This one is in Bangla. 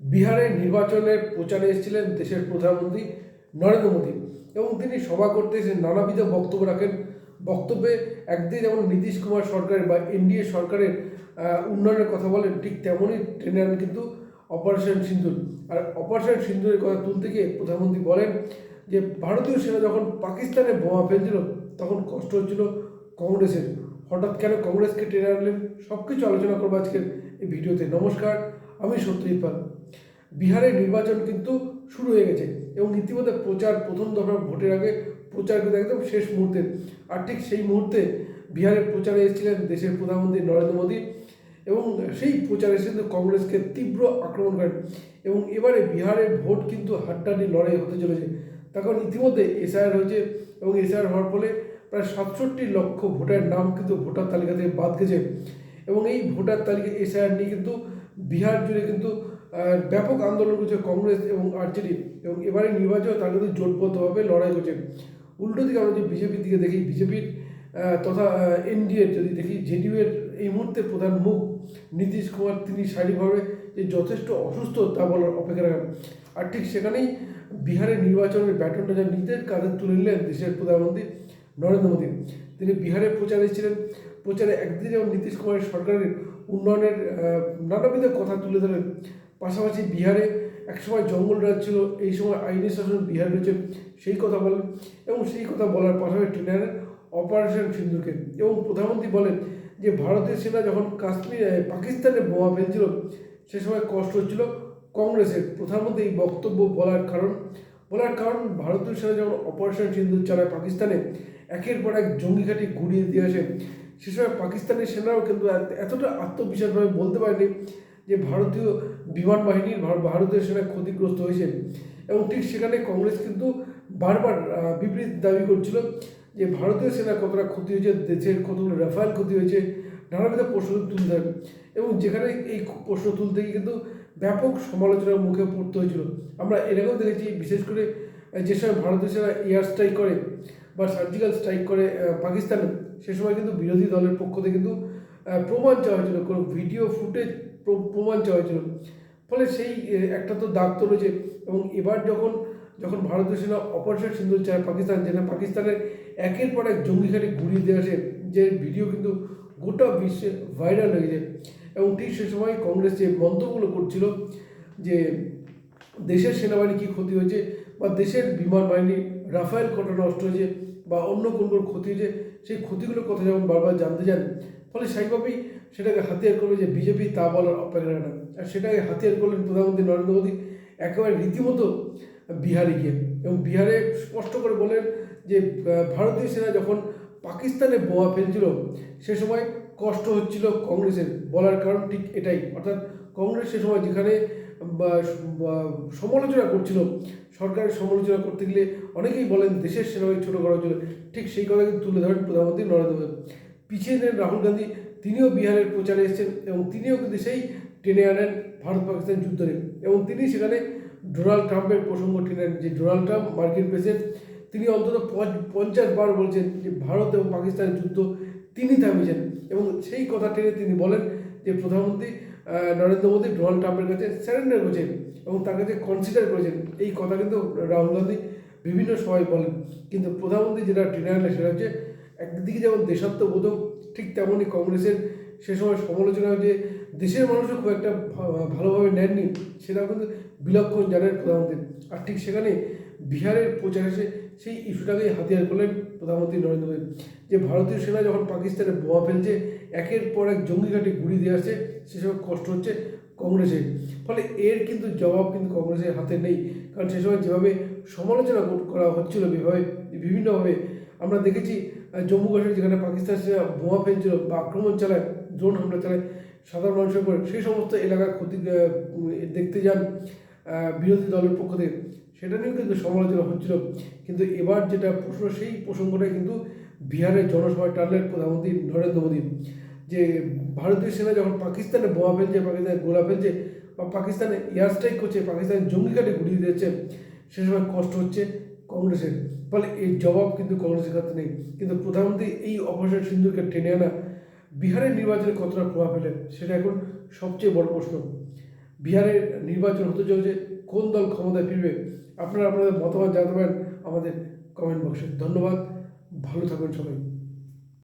বিহারে নির্বাচনের প্রচারে এসেছিলেন দেশের প্রধানমন্ত্রী নরেন্দ্র মোদী এবং তিনি সভা করতে এসে নানাবিধ বক্তব্য রাখেন। বক্তব্যে একদিকে যেমন নীতিশ কুমার সরকারের বা এনডিএ সরকারের উন্নয়নের কথা বলেন, ঠিক তেমনই টেনে আনেন কিন্তু অপারেশন সিন্ধুর। আর অপারেশন সিন্ধুরের কথা তুলতে গিয়ে প্রধানমন্ত্রী বলেন যে, ভারতীয় সেনা যখন পাকিস্তানে বোমা ফেলছিল, তখন কষ্ট হচ্ছিল কংগ্রেসের। হঠাৎ কেন কংগ্রেসকে টেনে আনলেন? সব কিছু আলোচনা করব আজকের এই ভিডিওতে। নমস্কার। আমি সত্যজিৎ পাল বিহারের নির্বাচন কিন্তু শুরু হয়ে গেছে এবং ইতিমধ্যে প্রচার, প্রথম দফা ভোটের আগে প্রচার কিন্তু একদম শেষ মুহূর্তে। আর ঠিক সেই মুহূর্তে বিহারের প্রচারে এসেছিলেন দেশের প্রধানমন্ত্রী নরেন্দ্র মোদী এবং সেই প্রচারে কিন্তু কংগ্রেসকে তীব্র আক্রমণ করেন এবং এবারে বিহারের ভোট কিন্তু হাড্ডাহাড্ডি লড়াই হতে চলেছে। তার কারণ ইতিমধ্যে এসআইআর হয়েছে এবং এসআইআর হওয়ার ফলে প্রায় সাতষট্টি লক্ষ ভোটার নাম কিন্তু ভোটার তালিকা থেকে বাদ গেছে এবং এই ভোটার তালিকা এসআইআর নিয়ে কিন্তু বিহার জুড়ে কিন্তু ব্যাপক আন্দোলন করছে কংগ্রেস এবং আরজেডি এবং এবারে নির্বাচন তার কিন্তু জোটবদ্ধভাবে লড়াই করছে। উল্টো দিকে আমরা যদি বিজেপির দিকে দেখি, বিজেপির তথা এনডিএর যদি দেখি, জেডিইউ এর এই মুহূর্তে প্রধান মুখ নীতিশ কুমার, তিনি শারীরিকভাবে যে যথেষ্ট অসুস্থ তা বলার অপেক্ষা রাখেন। আর ঠিক সেখানেই বিহারের নির্বাচনের ব্যাটনটা যেন নিজের কাঁধে তুলে নিলেন দেশের প্রধানমন্ত্রী নরেন্দ্র মোদী। তিনি বিহারে প্রচারে ছিলেন প্রচারে একদিকে যেমন নীতিশ কুমারের সরকারের উন্নয়নের নানাবিধ কথা তুলে ধরেন। পাশাপাশি বিহারে একসময় জঙ্গল রাজ ছিল, এই সময় আইনি শাসন বিহার রয়েছে, সেই কথা বলেন। এবং সেই কথা বলার পাশাপাশি আনেন অপারেশন সিন্ধুকে। এবং প্রধানমন্ত্রী বলেন যে ভারতের সেনা যখন কাশ্মীর পাকিস্তানে বোমা ফেলছিল, সে সময় কষ্ট হচ্ছিল কংগ্রেসের। প্রধানমন্ত্রী এই বক্তব্য বলার কারণ বলার কারণ ভারতীয় সেনা যখন অপারেশন সিন্ধু চালায় পাকিস্তানে একের পর এক জঙ্গি ঘাঁটি ঘুরিয়ে দিয়ে আসে। সে সময় পাকিস্তানের সেনারাও কিন্তু এতটা আত্মবিশ্বাসভাবে বলতে পারেনি যে ভারতীয় বিমান বাহিনীর ভারতীয় সেনা ক্ষতিগ্রস্ত হয়েছে। এবং ঠিক সেখানে কংগ্রেস কিন্তু বারবার বিবৃতি দাবি করছিল যে ভারতীয় সেনা কতটা ক্ষতি হয়েছে, দেশের কতগুলো রাফায়েল ক্ষতি হয়েছে, নানাবিধ প্রশ্ন তুলতে দেন এবং যেখানে এই প্রশ্ন তুলতে গিয়ে কিন্তু ব্যাপক সমালোচনার মুখে পড়তে হয়েছিল। আমরা এরকম দেখেছি, বিশেষ করে যে সময় ভারতীয় সেনা এয়ার স্ট্রাইক করে বা সার্জিক্যাল স্ট্রাইক করে পাকিস্তানে, সে সময় কিন্তু বিরোধী দলের পক্ষ থেকে কিন্তু প্রমাণ চাওয়া হয়েছিল, কোনো ভিডিও ফুটেজ প্রমাণ চাওয়া হয়েছিল। ফলে সেই একটা তো দাগ তো রয়েছে এবং এবার যখন যখন ভারতীয় সেনা অপারেশন সিন্দুর চায় পাকিস্তান, যেখানে পাকিস্তানের একের পর এক জঙ্গি ঘাটি ঘুরিয়ে দিয়ে আসে, যে ভিডিও কিন্তু গোটা বিশ্বে ভাইরাল হয়ে যায় এবং ঠিক সে সময় কংগ্রেস যে মন্তব্যগুলো করছিল, যে দেশের সেনাবাহিনী কী ক্ষতি হয়েছে বা দেশের বিমান বাহিনী, রাফায়েল কটা নষ্ট হয়েছে বা অন্য কোন কোন ক্ষতি হয়েছে, সেই ক্ষতিগুলোর কথা যেমন বারবার জানতে চান, ফলে সেইভাবেই সেটাকে হাতিয়ার করবে যে বিজেপি তা বলার অপেক্ষা না। আর সেটাকে হাতিয়ার করলেন প্রধানমন্ত্রী নরেন্দ্র মোদী, একেবারে রীতিমতো বিহারে গিয়ে। এবং বিহারে স্পষ্ট করে বলেন যে ভারতীয় সেনা যখন পাকিস্তানে বোমা ফেলছিল, সে সময় কষ্ট হচ্ছিল কংগ্রেসের, বলার কারণ ঠিক এটাই। অর্থাৎ কংগ্রেস সে সময় যেখানে সমালোচনা করছিল। সরকারের সমালোচনা করতে গেলে অনেকেই বলেন দেশের সেনাবাহিনী ছোটো করা হচ্ছিল ঠিক সেই কথা কিন্তু তুলে ধরেন প্রধানমন্ত্রী নরেন্দ্র মোদী। পিছিয়ে নেন রাহুল গান্ধী, তিনিও বিহারের প্রচারে এসেছেন এবং তিনিও কিন্তু সেই টেনে আনেন ভারত পাকিস্তান যুদ্ধে এবং তিনি সেখানে ডোনাল্ড ট্রাম্পের প্রসঙ্গ টেনেন যে ডোনাল্ড ট্রাম্প মার্কিন প্রেসিডেন্ট, তিনি অন্তত পঞ্চ- পঞ্চাশ বার বলছেন যে ভারত এবং পাকিস্তানের যুদ্ধ তিনি থামিয়েছেন। এবং সেই কথা টেনে তিনি বলেন যে প্রধানমন্ত্রী নরেন্দ্র মোদী, ডোনাল্ড ট্রাম্পের কাছে স্যারেন্ডার করেছেন এবং তার কাছে কনসিডার করেছেন। এই কথা কিন্তু রাহুল গান্ধী বিভিন্ন সময় বলেন। কিন্তু প্রধানমন্ত্রী যেটা টেনে আনলেন সেটা হচ্ছে একদিকে যেমন দেশাত্মবোধক, ঠিক তেমনই কংগ্রেসের সে সময় সমালোচনা যে দেশের মানুষও খুব একটা ভালোভাবে নেননি, সেটাও কিন্তু বিলক্ষণ জানেন প্রধানমন্ত্রী। আর ঠিক সেখানে বিহারের প্রচার এসে সেই ইস্যুটাকেই হাতিয়ার করলেন প্রধানমন্ত্রী নরেন্দ্র মোদী। যে ভারতীয় সেনা যখন পাকিস্তানে বোমা ফেলছে একের পর এক জঙ্গি ঘাটি ঘুরিয়ে দিয়ে আসছে, সেসব কষ্ট হচ্ছে কংগ্রেসের ফলে এর কিন্তু জবাব কিন্তু কংগ্রেসের হাতে নেই। কারণ সে সময় যেভাবে সমালোচনা করা হচ্ছিল বিভাবে বিভিন্নভাবে আমরা দেখেছি জম্মু কাশ্মীর যেখানে পাকিস্তান সেনা বোমা ফেলছিল বা আক্রমণ চালায় ড্রোন হামলা চালায়, সাধারণ মানুষের উপর, সেই সমস্ত এলাকার ক্ষতি দেখতে যান বিরোধী দলের পক্ষ থেকে। সেটা নিয়েও কিন্তু সমালোচনা হচ্ছিল। কিন্তু এবার যেটা প্রশ্ন, সেই প্রসঙ্গটাই কিন্তু বিহারের জনসভায় টানলেন প্রধানমন্ত্রী নরেন্দ্র মোদী যে ভারতীয় সেনা যখন পাকিস্তানে বোমা ফেলছে, পাকিস্তানে গোলা ফেলছে বা পাকিস্তানে এয়ার স্ট্রাইক করছে পাকিস্তানের জঙ্গি ঘাটে ঘুরিয়ে দিচ্ছে সে সময় কষ্ট হচ্ছে কংগ্রেসের। ফলে এর জবাব কিন্তু কংগ্রেসের কাছে নেই। কিন্তু প্রধানমন্ত্রী এই অপারেশন সিন্ধুকে টেনে আনা বিহারের নির্বাচনে কতটা প্রভাব ফেলে, সেটা এখন সবচেয়ে বড় প্রশ্ন। বিহারের নির্বাচন হতে চলছে, কোন দল ক্ষমতায় ফিরবে? আপনারা আপনাদের মতামত জানাতে পারেন আমাদের কমেন্ট বক্সে ধন্যবাদ। 바로 답을 저는